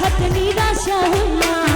বলে আশাই রইলাম আশাতে নিরাশা হইলাম